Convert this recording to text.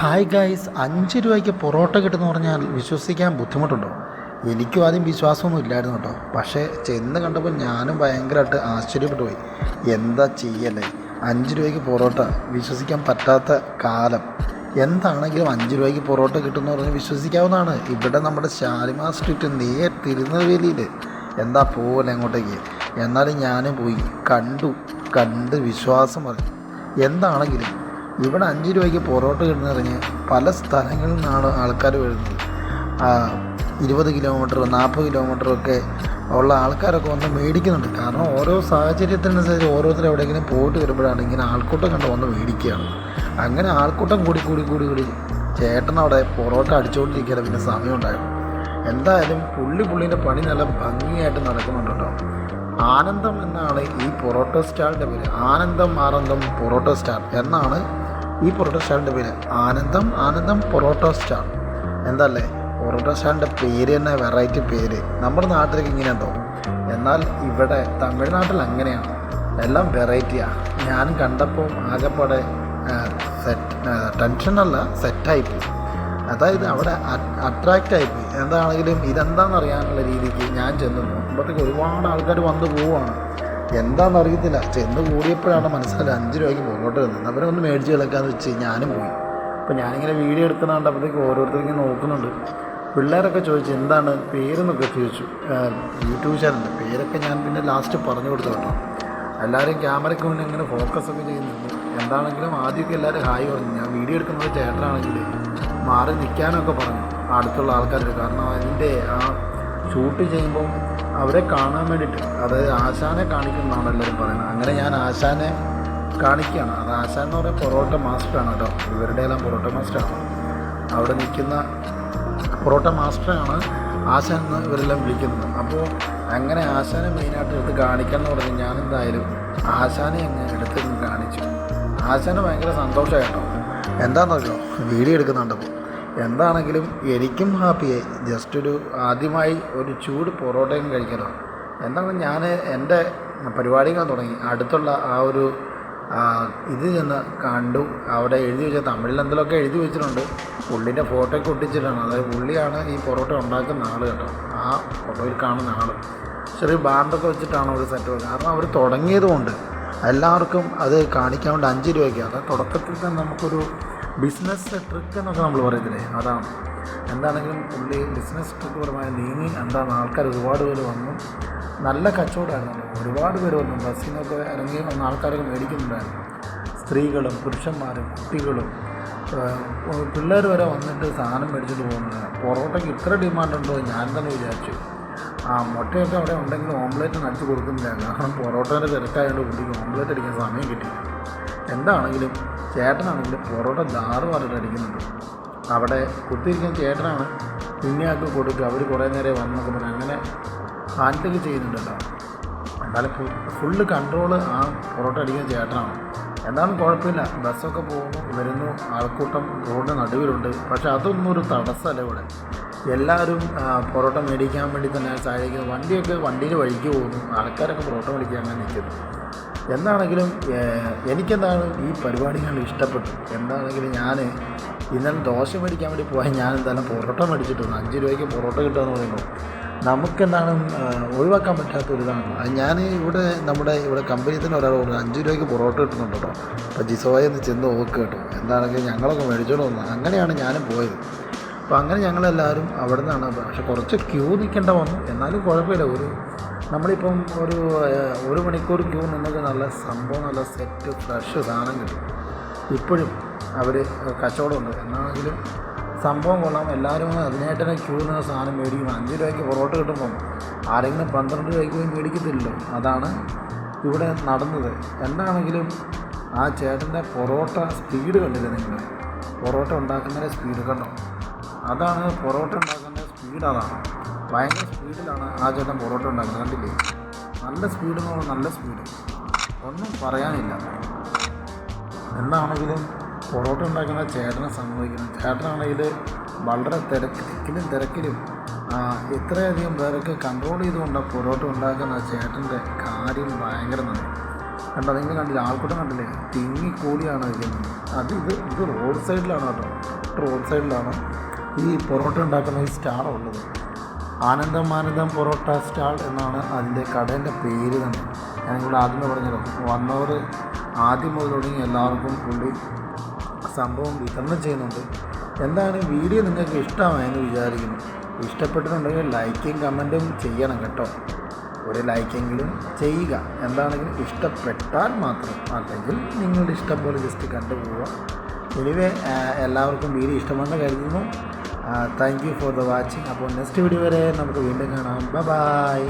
Hi guys അഞ്ച് രൂപയ്ക്ക് പൊറോട്ട കിട്ടുമെന്ന് പറഞ്ഞാൽ വിശ്വസിക്കാൻ ബുദ്ധിമുട്ടുണ്ടോ? എനിക്കും ആദ്യം വിശ്വാസമൊന്നും ഇല്ലായിരുന്നു കേട്ടോ. പക്ഷേ ചെന്ന് കണ്ടപ്പോൾ ഞാനും ഭയങ്കരമായിട്ട് ആശ്ചര്യപ്പെട്ടു പോയി. എന്താ ചെയ്യല്ലേ? അഞ്ച് രൂപയ്ക്ക് പൊറോട്ട വിശ്വസിക്കാൻ പറ്റാത്ത കാലം. എന്താണെങ്കിലും അഞ്ച് രൂപയ്ക്ക് പൊറോട്ട കിട്ടുമെന്ന് പറഞ്ഞ് വിശ്വസിക്കാവുന്നതാണ്. ഇവിടെ നമ്മുടെ ഷാലിമാർ സ്ട്രീറ്റ് നേർ തിരുനെൽവേലിയിൽ എന്താ പോലെ അങ്ങോട്ടേക്ക്? എന്നാലും ഞാനും പോയി കണ്ടു കണ്ട് വിശ്വാസം പറഞ്ഞു. എന്താണെങ്കിലും ഇവിടെ അഞ്ച് രൂപയ്ക്ക് പൊറോട്ട കിട്ടുന്നിറങ്ങി പല സ്ഥലങ്ങളിൽ നിന്നാണ് ആൾക്കാർ വരുന്നത്. ഇരുപത് കിലോമീറ്റർ നാൽപ്പത് കിലോമീറ്ററൊക്കെ ഉള്ള ആൾക്കാരൊക്കെ വന്ന് മേടിക്കുന്നുണ്ട്. കാരണം ഓരോ സാഹചര്യത്തിനനുസരിച്ച് ഓരോരുത്തർ എവിടെയെങ്കിലും പോയിട്ട് വരുമ്പോഴാണ് ഇങ്ങനെ ആൾക്കൂട്ടം കണ്ട് വന്ന് മേടിക്കുകയാണ്. അങ്ങനെ ആൾക്കൂട്ടം കൂടി കൂടി കൂടി കൂടി ചേട്ടൻ അവിടെ പൊറോട്ട അടിച്ചുകൊണ്ടിരിക്കുകയാണ്. പിന്നെ സമയം ഉണ്ടായിരുന്നു എന്തായാലും പുള്ളി പുള്ളീന്റെ പണി നല്ല ഭംഗിയായിട്ട് നടക്കുന്നുണ്ടോ ആനന്ദം എന്നാണ് ഈ പൊറോട്ട സ്റ്റാളിന്റെ പേര്. ആനന്ദം ആനന്ദം പൊറോട്ട സ്റ്റാൾ എന്നാണ് ഈ പൊറോട്ട സ്റ്റാളിന്റെ പേര് ആനന്ദം. ആനന്ദം പൊറോട്ട സ്റ്റാൾ. എന്തല്ലേ? പൊറോട്ട സ്റ്റാളിന്റെ പേര് തന്നെ വെറൈറ്റി പേര്. നമ്മുടെ നാട്ടിലേക്ക് ഇങ്ങനെ ഉണ്ടോ? എന്നാൽ ഇവിടെ തമിഴ്നാട്ടിൽ അങ്ങനെയാണ്. എല്ലാം വെറൈറ്റിയാണ് ഞാൻ കണ്ടപ്പോൾ ആകെപ്പാടെ സെറ്റ് ടെൻഷനല്ല സെറ്റായിപ്പോയി അതായത് അവിടെ അട്രാക്റ്റ് ആയിപ്പോയി എന്താണെങ്കിലും ഇതെന്താണെന്ന് അറിയാനുള്ള രീതിക്ക് ഞാൻ ചെന്നു. അപ്പോഴത്തേക്ക് ഒരുപാട് ആൾക്കാർ വന്ന് പോവുകയാണ്. എന്താണെന്ന് അറിയത്തില്ല ചെന്ന് കൂടിയപ്പോഴാണ് മനസ്സിലായി അഞ്ച് രൂപയ്ക്ക് പൊറോട്ട വന്നത് അവരെ ഒന്ന് മേടിച്ച് കിടക്കാന്ന് വെച്ച് ഞാനും പോയി. അപ്പോൾ ഞാനിങ്ങനെ വീഡിയോ എടുക്കുന്ന കണ്ടപ്പോഴത്തേക്ക് ഓരോരുത്തരും ഇങ്ങനെ നോക്കുന്നുണ്ട്. പിള്ളേരൊക്കെ ചോദിച്ചു എന്താണ്? പേരെന്നൊക്കെ ചോദിച്ചു. യൂട്യൂബ് ചാനലിന്റെ പേരൊക്കെ ഞാൻ പിന്നെ ലാസ്റ്റ് പറഞ്ഞു കൊടുത്തു കേട്ടോ. എല്ലാവരും ക്യാമറയ്ക്ക് മുന്നിൽ ഇങ്ങനെ ഫോക്കസ് ഒക്കെ ചെയ്യുന്നുണ്ട് എന്താണെങ്കിലും ആദ്യമൊക്കെ എല്ലാവരും ഹായ് പറഞ്ഞു. ഞാൻ വീഡിയോ എടുക്കുന്നത് ചേട്ടനാണെങ്കിൽ മാറി നിൽക്കാനൊക്കെ പറഞ്ഞു അടുത്തുള്ള ആൾക്കാർ കാരണം അതിന്റെ ആ ഷൂട്ട് ചെയ്യുമ്പോൾ അവരെ കാണാൻ വേണ്ടിയിട്ട്. അതായത് ആശാനെ കാണിക്കുന്നതാണ് എല്ലാവരും പറയുന്നത്. അങ്ങനെ ഞാൻ ആശാനെ കാണിക്കുകയാണ്. അത് ആശാൻ എന്ന് പറയുന്നത് പൊറോട്ട മാസ്റ്ററാണ് കേട്ടോ. ഇവരുടെ എല്ലാം പൊറോട്ട മാസ്റ്ററാണ്. അവിടെ നിൽക്കുന്ന പൊറോട്ട മാസ്റ്ററാണ് ആശാൻ എന്ന് ഇവരെല്ലാം വിളിക്കുന്നത്. അപ്പോൾ അങ്ങനെ ആശാനെ മെയിനായിട്ട് എടുത്ത് കാണിക്കാന്ന് പറഞ്ഞ് ഞാൻ എന്തായാലും ആശാനെ അങ്ങ് എടുത്ത് കാണിച്ചു. ആശാന് ഭയങ്കര സന്തോഷമായിട്ടോ. എന്താണെന്നറിയോ വീഡിയോ എടുക്കുന്നുണ്ടപ്പോൾ. എന്താണെങ്കിലും എനിക്കും ഹാപ്പിയായി. ജസ്റ്റ് ഒരു ആദ്യമായി ഒരു ചൂട് പൊറോട്ടയും കഴിക്കണം. എന്താണ് ഞാൻ എന്റെ പരിപാടികൾ തുടങ്ങി. അടുത്തുള്ള ആ ഒരു ഇത് ചെന്ന് കണ്ടു. അവിടെ എഴുതി വെച്ച തമിഴിൽ എന്തെങ്കിലുമൊക്കെ എഴുതി വെച്ചിട്ടുണ്ട്. പുള്ളിന്റെ ഫോട്ടോ ഒട്ടിച്ചിട്ടാണ്. അതായത് പുള്ളിയാണ് ഈ പൊറോട്ട ഉണ്ടാക്കുന്ന ആൾ കേട്ടോ. ആ ഫോട്ടോയിൽ കാണുന്ന ആൾ ചെറിയ ബാൻഡൊക്കെ വെച്ചിട്ടാണ് ഒരു സെറ്റ് കാരണം അവർ തുടങ്ങിയതുകൊണ്ട് എല്ലാവർക്കും അത് കാണിക്കാൻ വേണ്ടി അഞ്ച് രൂപയ്ക്ക്. അത് തുടക്കത്തിൽ തന്നെ നമുക്കൊരു ബിസിനസ് ട്രിക്ക് എന്നൊക്കെ നമ്മൾ പറയത്തില്ലേ? അതാണ്. എന്താണെങ്കിലും പുള്ളി ബിസിനസ് ട്രിക്ക് പരമായി നീങ്ങി എന്താണ് ആൾക്കാർ ഒരുപാട് പേര് വന്നു. നല്ല കച്ചവടമായിരുന്നു. ഒരുപാട് പേര് വന്നു. ബസ്സിൽ നിന്നൊക്കെ ഇറങ്ങി വന്ന ആൾക്കാരൊക്കെ മേടിക്കുന്നുണ്ടായിരുന്നു. സ്ത്രീകളും പുരുഷന്മാരും കുട്ടികളും. പിള്ളേർ വരെ വന്നിട്ട് സാധനം മേടിച്ചിട്ട് പോകുന്നത് പൊറോട്ടയ്ക്ക് ഇത്ര ഡിമാൻഡ് ഉണ്ടോ ഞാൻ തന്നെ വിചാരിച്ചു. ആ മുട്ടയൊക്കെ അവിടെ ഉണ്ടെങ്കിൽ ഓംലേറ്റ് നടത്തി കൊടുക്കുന്നില്ല. കാരണം പൊറോട്ടേന്റെ തിരക്കായതുകൊണ്ട് കുട്ടിക്ക് ഓംലേറ്റ് അടിക്കാൻ സമയം കിട്ടി എന്താണെങ്കിലും ചേട്ടനാണെങ്കിലും പൊറോട്ട ദാറ് പറഞ്ഞിട്ട് അടിക്കുന്നുണ്ട്. അവിടെ കുത്തിയിരിക്കുന്ന ചേട്ടനാണ് പിന്നെയാൾക്ക് കൊടുക്കുക അവർ കുറേ നേരം വന്നൊക്കെ പറഞ്ഞു അങ്ങനെ ഹാൻഡിൽ ചെയ്യുന്നുണ്ടല്ലോ. എന്നാലും ഫുള്ള് കൺട്രോൾ ആ പൊറോട്ട അടിക്കുന്ന ചേട്ടനാണ്. എന്നാലും കുഴപ്പമില്ല. ബസ്സൊക്കെ പോകുന്നു വരുന്നു ആൾക്കൂട്ടം റോഡിന് നടുവിലുണ്ട്. പക്ഷേ അതൊന്നും ഒരു തടസ്സമല്ല ഇവിടെ. എല്ലാവരും പൊറോട്ട മേടിക്കാൻ വേണ്ടി തന്നെ സഹായിക്കുന്നു വണ്ടിയൊക്കെ വണ്ടിയിൽ വഴിക്ക് പോകുന്നു. ആൾക്കാരൊക്കെ പൊറോട്ട മേടിക്കാൻ അങ്ങനെ നിൽക്കുന്നു. എന്താണെങ്കിലും എനിക്കെന്താണ് ഈ പരിപാടികൾ ഇഷ്ടപ്പെട്ടു? എന്താണെങ്കിലും ഞാൻ ഇന്നലെ ദോശ മേടിക്കാൻ വേണ്ടി പോയാൽ ഞാൻ എന്തായാലും പൊറോട്ട മേടിച്ചിട്ട് വന്നു. അഞ്ച് രൂപയ്ക്ക് പൊറോട്ട കിട്ടുമെന്ന് പറയുമ്പോൾ നമുക്കെന്താണ് ഒഴിവാക്കാൻ പറ്റാത്ത ഒരു ഇതാണ്. അത് ഞാൻ ഇവിടെ നമ്മുടെ ഇവിടെ കമ്പനിയിൽ തന്നെ ഒരാൾ പറഞ്ഞു അഞ്ച് രൂപയ്ക്ക് പൊറോട്ട കിട്ടുന്നുണ്ട് കേട്ടോ. അപ്പോൾ ജിസോയെ ഒന്ന് ചെന്ന് നോക്ക് കേട്ടോ. എന്താണെങ്കിൽ ഞങ്ങളൊക്കെ മേടിച്ചോണ്ട് വന്നു. അങ്ങനെയാണ് ഞാനും പോയത്. അപ്പോൾ അങ്ങനെ ഞങ്ങളെല്ലാവരും അവിടെ നിന്നാണ് പക്ഷെ കുറച്ച് ക്യൂ നിൽക്കേണ്ട വന്നു. എന്നാലും കുഴപ്പമില്ല. ഒരു നമ്മളിപ്പം ഒരു ഒരു മണിക്കൂർ ക്യൂ നിന്നൊക്കെ നല്ല സംഭവം നല്ല സെറ്റ് ഫ്രഷ് സാധനം കിട്ടും ഇപ്പോഴും അവർ കച്ചവടമുണ്ട്. എന്നാണെങ്കിലും സംഭവം കൊള്ളാം. എല്ലാവരും അതിനായിട്ട് തന്നെ ക്യൂ നിന്ന് സാധനം മേടിക്കും അഞ്ച് രൂപയ്ക്ക് പൊറോട്ട കിട്ടുമ്പം ആരെങ്കിലും പന്ത്രണ്ട് രൂപയ്ക്ക് പോയി മേടിക്കത്തില്ലല്ലോ. അതാണ് ഇവിടെ നടന്നത്. എന്താണെങ്കിലും ആ ചേട്ടന്റെ പൊറോട്ട സ്പീഡ് കണ്ടില്ലേ നിങ്ങൾ? പൊറോട്ട ഉണ്ടാക്കുന്നതിന്റെ സ്പീഡ് കണ്ടോ? അതാണ് പൊറോട്ട ഉണ്ടാക്കുന്ന സ്പീഡ് അതാണ്. ഭയങ്കര സ്പീഡിലാണ് ആ ചേട്ടൻ പൊറോട്ട ഉണ്ടാക്കുന്നത്. കണ്ടില്ലേ? നല്ല സ്പീഡ് എന്ന് പറഞ്ഞാൽ നല്ല സ്പീഡ്. ഒന്നും പറയാനില്ല. എന്താണെങ്കിലും പൊറോട്ട ഉണ്ടാക്കുന്ന ചേട്ടനെ സമ്മതിക്കണം ചേട്ടനാണെങ്കിൽ വളരെ തിരക്കിലും ആ, ഇത്രയധികം പേരൊക്കെ കൺട്രോൾ ചെയ്തുകൊണ്ട് പൊറോട്ട ഉണ്ടാക്കുന്ന ചേട്ടന്റെ കാര്യം ഭയങ്കര നന്ദി കണ്ടോ? നിങ്ങൾ കണ്ടില്ല? ആൾക്കൂട്ടം കണ്ടില്ലേ? തിങ്ങിക്കൂടിയാണ് ഇരിക്കുന്നത്. അത് ഇത് ഇത് റോഡ് സൈഡിലാണ് കേട്ടോ. റോഡ് സൈഡിലാണ് ഈ പൊറോട്ട ഉണ്ടാക്കുന്ന ഈ സ്റ്റാർ ഉള്ളത്. ആനന്ദം ആനന്ദം പൊറോട്ട സ്റ്റാൾ എന്നാണ് അതിന്റെ കടേന്റെ പേര് തന്നെ. ഞാൻ ഇവിടെ ആദ്യമേ പറഞ്ഞല്ലോ വന്നവർ ആദ്യം മുതൽ തുടങ്ങി എല്ലാവർക്കും പുള്ളി സംഭവം വിതരണം ചെയ്യുന്നുണ്ട്. എന്തായാലും വീഡിയോ നിങ്ങൾക്ക് ഇഷ്ടമായെന്ന് വിചാരിക്കുന്നു. ഇഷ്ടപ്പെട്ടിട്ടുണ്ടെങ്കിൽ ലൈക്കും കമന്റും ചെയ്യണം കേട്ടോ. ഒരു ലൈക്കെങ്കിലും ചെയ്യുക. എന്താണെങ്കിലും ഇഷ്ടപ്പെട്ടാൽ മാത്രം അല്ലെങ്കിൽ നിങ്ങളുടെ ഇഷ്ടം പോലെ ജസ്റ്റ് കണ്ടുപോവുക. എനിവേ എല്ലാവർക്കും വീഡിയോ ഇഷ്ടമെന്ന് കരുതുന്നു. Thank you for the watching അപ്പോൾ നെക്സ്റ്റ് വീഡിയോ വരെ നമുക്ക് വീണ്ടും കാണാം. ബൈ